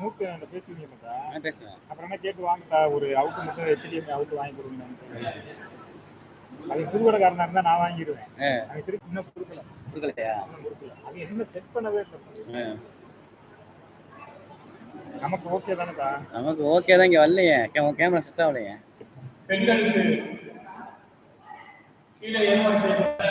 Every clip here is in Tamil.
மூர்த்தி நான் பேசுவீங்க மக்கா நான் பேசுவேன் அப்புறம் என்ன கேட்டு வாங்கக்கா ஒரு அவுட்டு மட்டும் ஹெச்டிஎம் அவுட்டு வாங்கி கொடுங்க அது புதுவடக்காரனா இருந்தா நான் வாங்கிடுவேன். அது திருப்பி இன்னும் கொடுக்கல. கொடுக்கலையா? கொடுக்கல. அது இன்னும் செட் பண்ணவே இல்லை. நமக்கு ஓகே தானேக்கா? நமக்கு ஓகே தான் இங்கே வரலையே. கேமரா செட் ஆகலையே. பெண்களுக்கு கீழே ஏற்பாடு செய்யப்பட்ட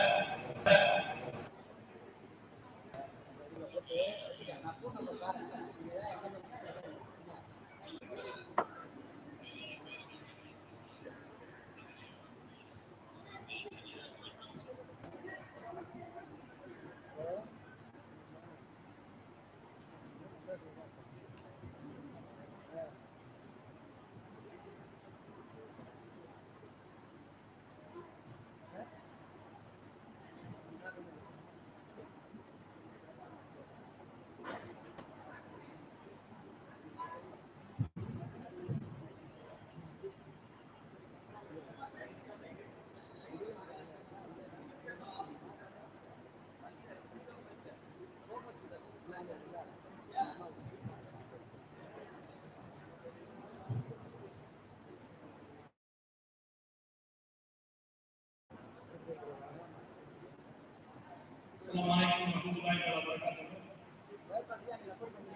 السلام عليكم ورحمة الله تعالى وبركاته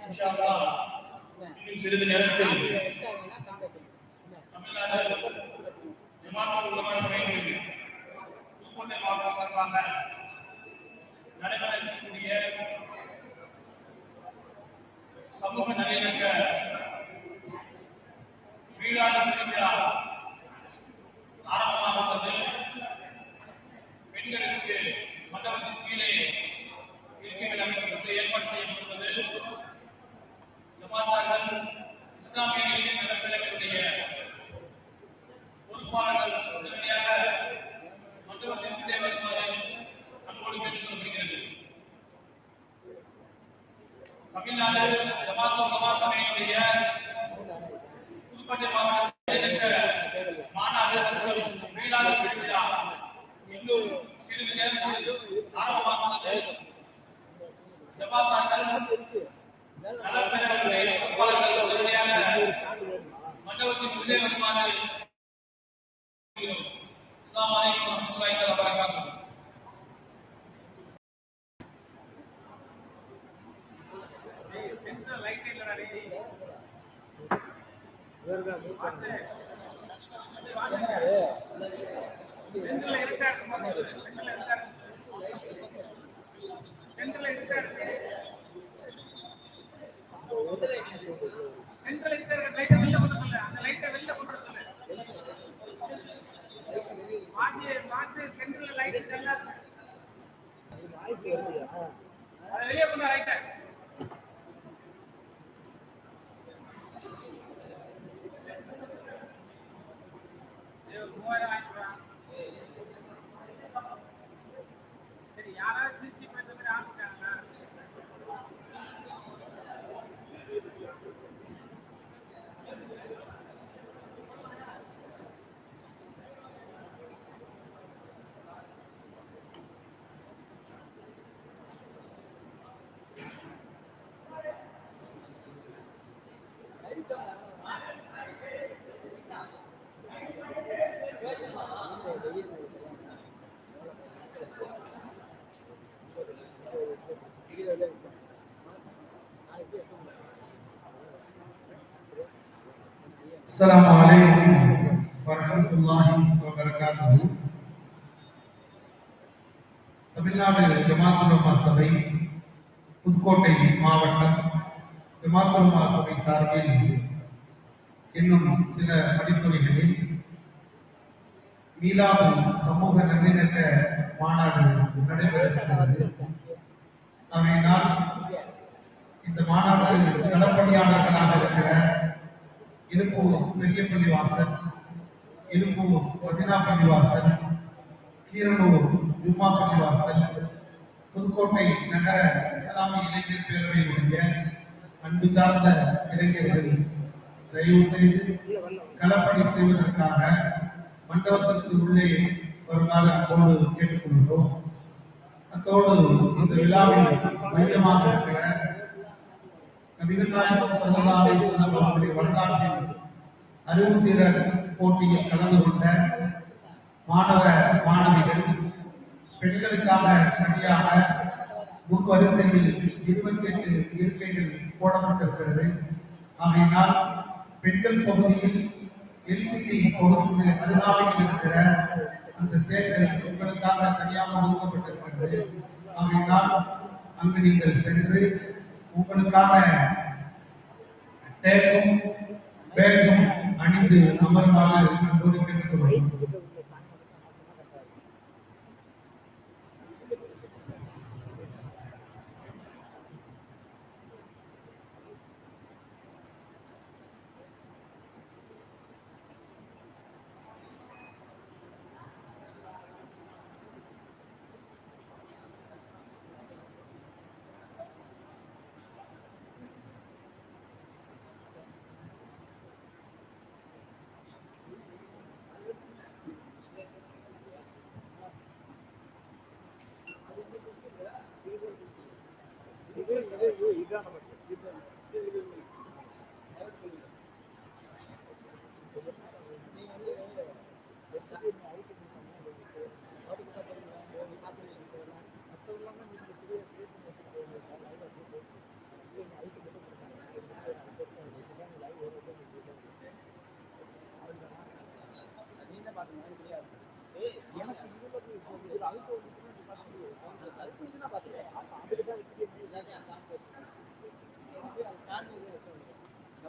إن شاء الله இன்னும் சிறிது நேரத்தில் தமிழ்நாடு ஜமாத் உலமா சபைகளுக்கு புதுக்கோட்டை மாவட்டம் சார்பாக நடைபெற இருக்கக்கூடிய சமூக நல்லிணக்க வீடான திருவிழா ஆரம்பமாக உள்ளது பெண்களுக்கு மண்டபத்தின் கீழே இருக்கைகள் அமைக்கப்பட்டு ஏற்பாடு செய்யப்பட்டுள்ளது ஜமாத்தார்கள் இஸ்லாமிய இளைஞர் நலப்பிரிவுடைய பொறுப்பாளர்கள் உடனடியாக மண்டபத்தின் கீழே வருமாறு அன்போடு கேட்டுக் கொள்ளப்படுகிறது தமிழ்நாடு ஜமாத் உலமா சபையினுடைய புதுக்கோட்டை மாவட்ட இளைஞர் மாநாடு மற்றும் வீடாத திருவிழா இன்னும் சிறிது நேரத்தில் ஆரம்பமாகிறது ஜமாத்தார்கள் நலப்பெறவர்களை பொறுப்பாளர்கள் உடனடியாக மண்டபத்தின் உள்ளே வருமாறு அஸ்ஸலாமு அலைக்கும் வரஹ்மத்துல்லாஹி வ பரகாத்துஹு சென்ட்ரல் இருக்கிற லைட்டை வெளில கொண்டு சொல்லு அந்த லைட்டை வெளில கொண்டு சொல்லு மாசி மாசி சென்ட்ரல் லைட் நல்லா இருக்கு. வெளியே கொண்டு ரைட்டா السلام عليكم ورحمة الله وبركاته தமிழ்நாடு ஜமாத்துலமா சபை புதுக்கோட்டை மாவட்டம் ஜமாத்துலமா சபை சார்பில் இன்னும் சில படித்துறைகளில் மீளாது சமூக நல்லிணக்க மாநாடு நடைபெறுகிறது ஆகையினால் இந்த மாநாடு களப்பணியாளர்களாக இருக்கிற இழுப்பூர் பெரிய பள்ளிவாசல் இலுப்பூர் மதினா பள்ளிவாசல் கீரனூர் ஜும்மா பள்ளிவாசல் புதுக்கோட்டை நகர இஸ்லாமிய இளைஞர் பேரவையினுடைய அன்பு சார்ந்த இளைஞர்கள் தயவு செய்து களப்பணி செய்வதற்காக மண்டபத்திற்கு உள்ளே வருமாறு அன்போடு கேட்டுக்கொள்கிறோம். அத்தோடு இந்த விழாவில் மையமாக இருக்கிற நபிகள் நாயகம் ஸல்லல்லாஹு அலைஹி வஸல்லம் அவர்களுடைய வரலாற்றில் அறிவுத்திறன் போட்டியில் கலந்து கொண்ட மாணவ மாணவிகள் பெண்களுக்காக தனியாக முன் வரிசையில் இருபத்தி எட்டு இருக்கைகள் போடப்பட்டிருக்கிறது. ஆகையினால் பெண்கள் பகுதியில் எல்சிடி பகுதிக்கு அருகாமையில் இருக்கிற அந்த சேர்கள் உங்களுக்காக தனியாக ஒதுக்கப்பட்டிருக்கிறது. ஆகையினால் அங்கு நீங்கள் சென்று உங்களுக்கான டேக்கும் பேகும் அணிந்து அமர்வாக அன்போடு கேட்டுக்கொள்கிறோம். இது இது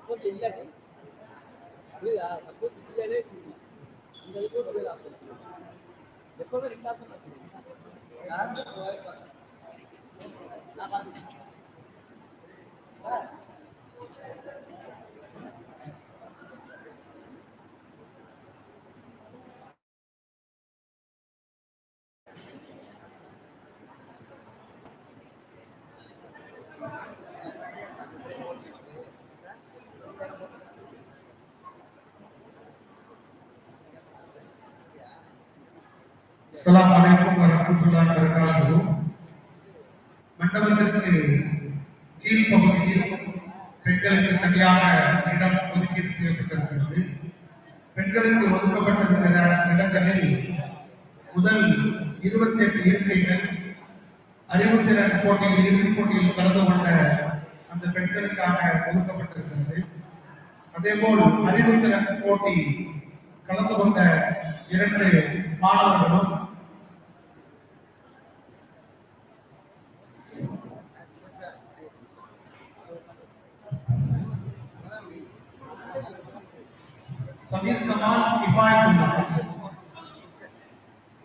சப்போஸ் இல்லாட்டி புரியுதா சப்போஸ் இல்லையே இந்த இதுக்கு புரியுது ஆப்ஷன் எப்பவுமே ரெண்டு ஆப்ஷன் வச்சிருக்கேன் நான் நான் பார்த்துக்கேன் அஸ்லாம் வலைக்கும் வரமத்துல்லா வபரகாத்துஹு மண்டபத்திற்கு கீழ்ப்பகுதியில் பெண்களுக்கு தனியாக இடம் ஒதுக்கீடு செய்யப்பட்டிருக்கிறது. பெண்களுக்கு ஒதுக்கப்பட்டிருக்கிற இடங்களில் முதல் இருபத்தி எட்டு இருக்கைகள் அறிவுத்திறன் போட்டியில் இறுதிப் போட்டியில் கலந்து கொண்ட அந்த பெண்களுக்காக ஒதுக்கப்பட்டிருக்கிறது. அதேபோல் அறிவுத்திறன் போட்டி கலந்து கொண்ட இரண்டு மாணவர்களும் سمیر کمال کفایت اللہ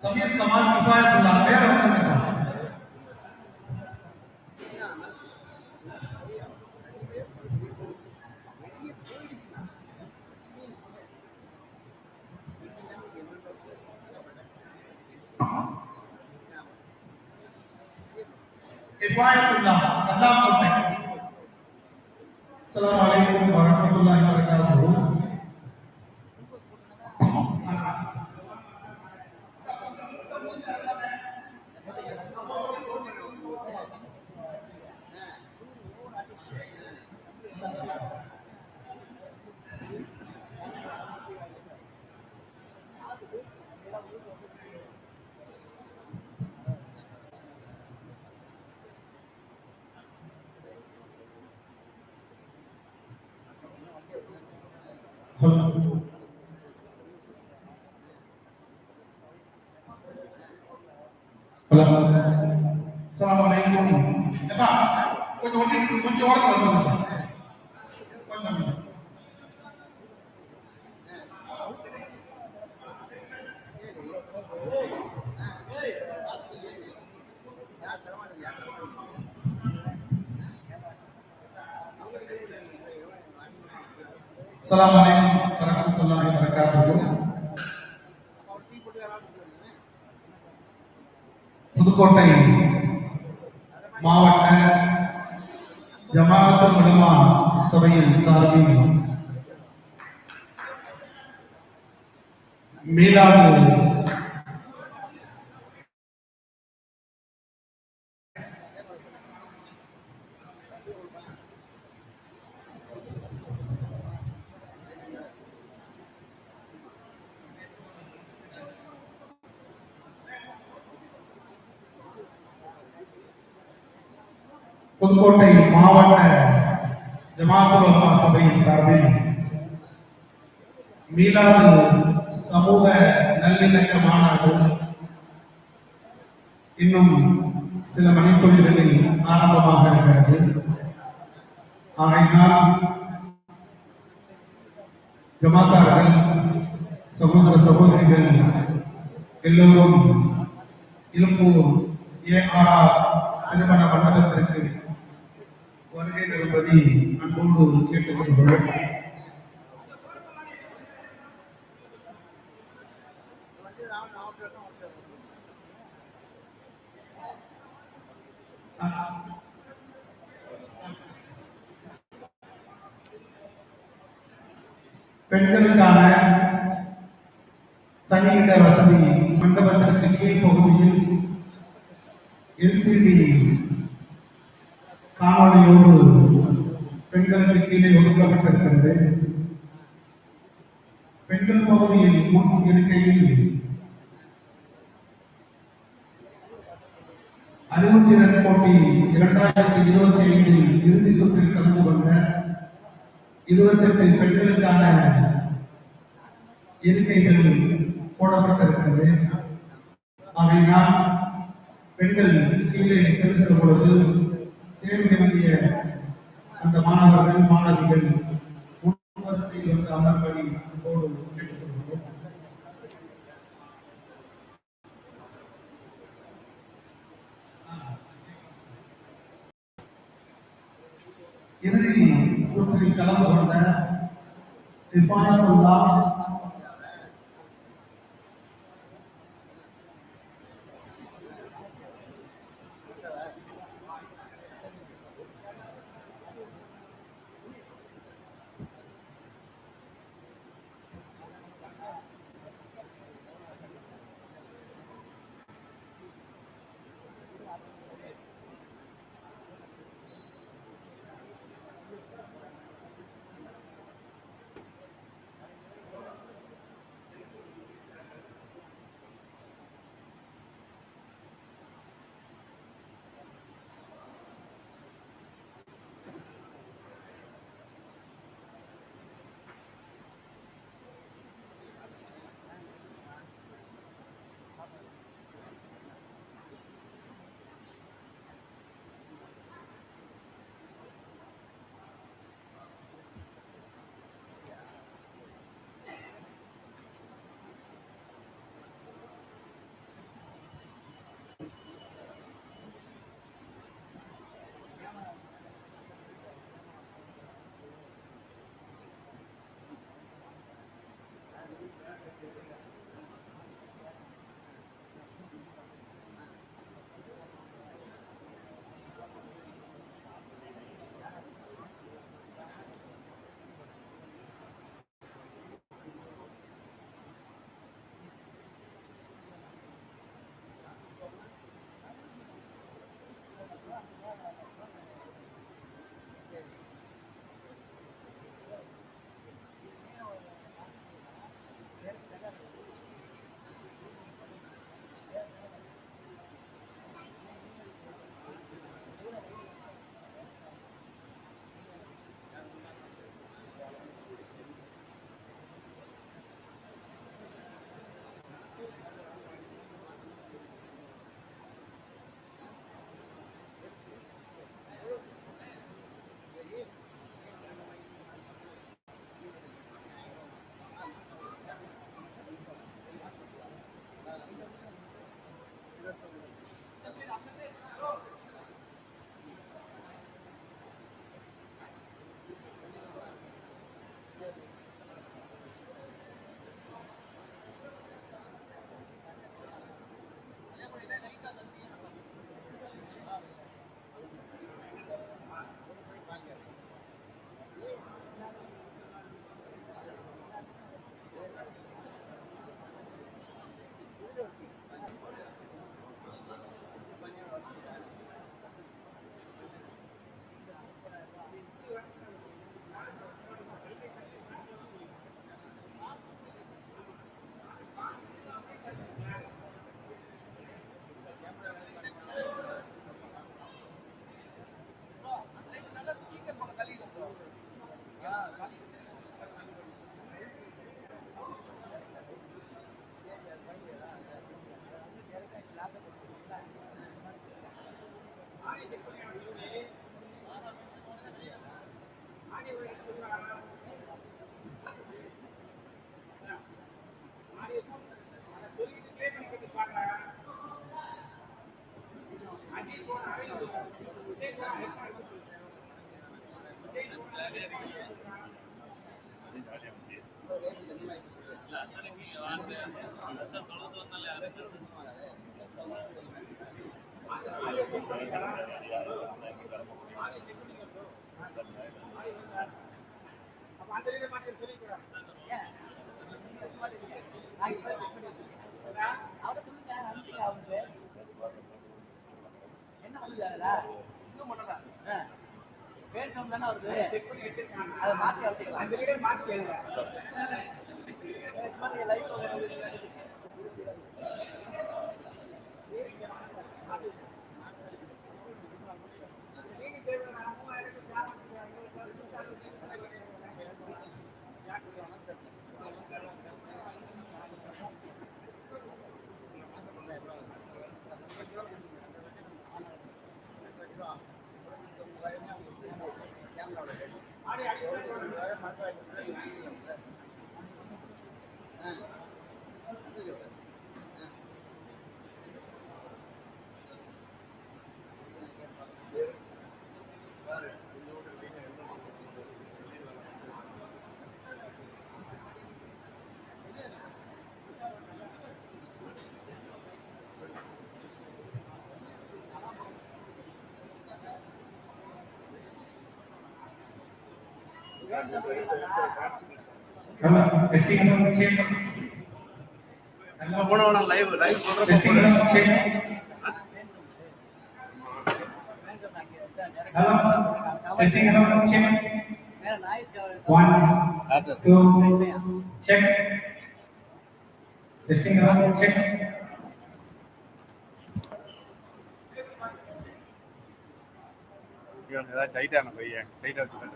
سمیر کمال کفایت اللہ میں رکھنے دیتا کفایت اللہ اللہ کو السلام علیکم ورحمۃ اللہ وبرکاتہ۔ அஸ்ஸலாமு அலைக்கும் எப்பா கொஞ்சம் ஒட்டி கொஞ்சம் ஓரத்தில் வந்துருங்க கொஞ்சம் அஸ்ஸலாமு அலைக்கும் வரமத்துல்லாஹி வரகாத்துஹு புதுக்கோட்டை மாவட்ட ஜமாத்து உலமா சபையின் சார்பில் மீளாது புதுக்கோட்டை மாவட்ட ஜமாத்துல் உலமா சபையின் சார்பில் மீளாது சமூக நல்லிணக்க மாநாடு இன்னும் சில மணித்துளிகளில் ஆரம்பமாக இருக்கிறது. ஆகையினால் ஜமாத்தார்கள் சகோதர சகோதரிகள் எல்லோரும் இலும்பூர் ஏஆர்ஆர் திருமண மண்டபத்திற்கு வருகை தரும்படி அன்போடு கேட்டுக்கொள்கிறோம் பெண்களுக்கான தனியிட வசதி மண்டபத்திற்கு கீழ்ப்பகுதியில் எல்சிடி காணொலியோடு பெண்களுக்கு கீழே ஒதுக்கப்பட்டிருக்கிறது. பெண்கள் பகுதியில் முன் இருக்கையில் அறுபத்தி இரண்டு கோடி இரண்டாயிரத்தி இருபத்தி ஐந்தில் இறுதி சுற்றில் கலந்து கொண்ட இருபத்தெட்டு பெண்களுக்கான இருக்கைகள் போடப்பட்டிருக்கிறது. ஆகையினால் பெண்கள் கீழே செல்கிற பொழுது தேர்வு எழுதிய அந்த மாணவர்கள் மாணவிகள் முன்வரிசையில் வந்து அமர்படி அன்போடு கேட்டுக்கொள்கிறோம் இறுதி சுற்றில் கலந்து கொண்ட ரிஃபாயத்துல்லா அதுல இன்னும் பண்ணல. பேர் சவுண்ட் தானே வருது செக் பண்ணி வச்சிருக்காங்க. அதை மாத்தி வச்சுக்கலாம் அந்த ரீதியை மாற்றி கேளுங்க ஹலோ டெஸ்டிங் நம்ம போனவன live live. Hello noise one two check check இவன் ஏதாவது டைட்டான பையன். டைட்டா வச்சுக்காரு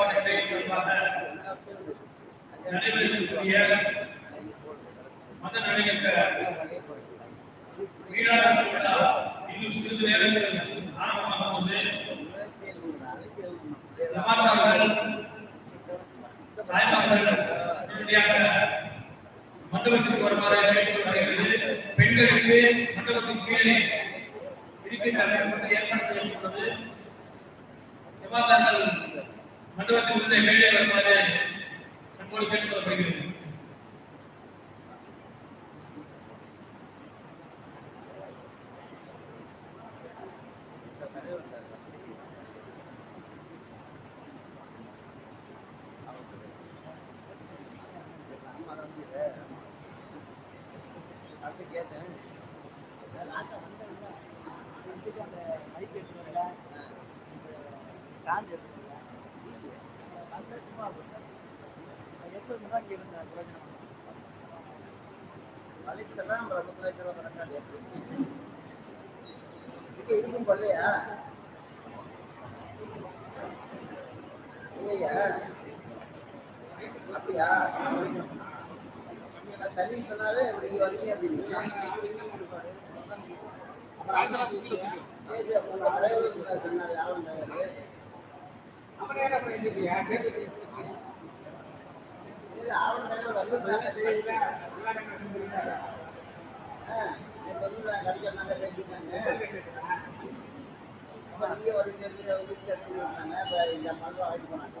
வந்துட்டேன் மத நடிகர் இன்னும் சிறிது நேரத்தில் ஆரம்பமாகும் போது தாய்மார்கள் மண்டபத்திற்கு வருமாறு பெண்களுக்கு மண்டபத்தின் கீழே இருக்கின்ற ஏற்பாடு செய்யப்பட்டது சமாதானங்கள் மண்டபத்தின் உள்ளே மேலே வருமாறு அன்போடு கேட்டுக்கொள்ளப்படுகிறது. அடுத்து கேட்டேன். லாஸ்ட்டாக அந்த மைக் எடுத்துருல ஸ்டாண்ட் எடுத்துருல அந்த சும்மா போச்சு அது எப்படி முன்னாடி இருந்த பிரயோஜனம் நடக்காது எப்படி இங்கே இருக்கும் பள்ளையா இல்லையா? அப்படியா? சலீம் சொன்னாரு நீங்க வரீங்க அப்படின்னு. சொன்னாரு யாரும் தலைவர் அப்புறம் என்ன பண்ணிருக்கியா இல்ல ஆவண தலைவர் வந்து தெரிஞ்சுதான் கழிச்சாங்க பேசிட்டாங்க. அப்ப நீங்க வருவீங்க வீட்டுல எடுத்து இருந்தாங்க இப்ப இந்த மருந்து வாங்கிட்டு போனாங்க.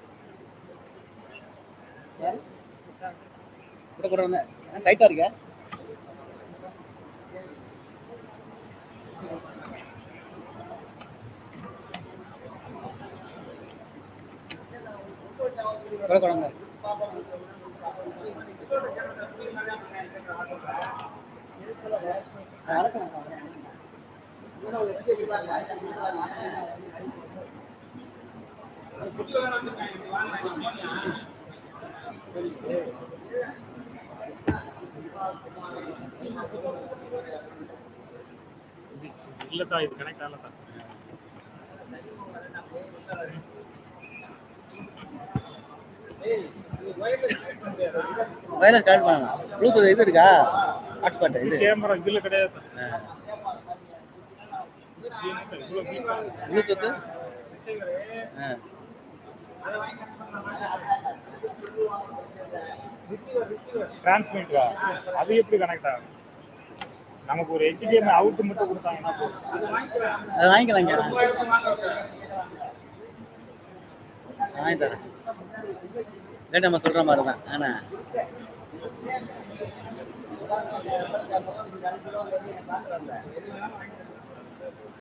டைட்டா இருக்க. கூட குட்டி வச்சிருக்கேன் இது வாங்கினேன் இது போனியா இல்லத்தா இது கனெக்ட் ஆகலத்தா வயலட் கனெக்ட் பண்ணலாம். ப்ளூடூத் இது இருக்கா? ஹாட்ஸ்பாட் இது. கேமரா இதுல கிடையாது. ப்ளூடூத் ஆ. டிரான்ஸ்மிட்டரா அது எப்படி கனெக்ட் ஆகும் நமக்கு ஒரு ஹெச்டிஎம் அவுட் மட்டும் கொடுத்தாங்கன்னா போதும். அதை வாங்கிக்கலாங்க வாங்கி தரேன். ரேட் நம்ம சொல்கிற மாதிரி தான். ஆனா.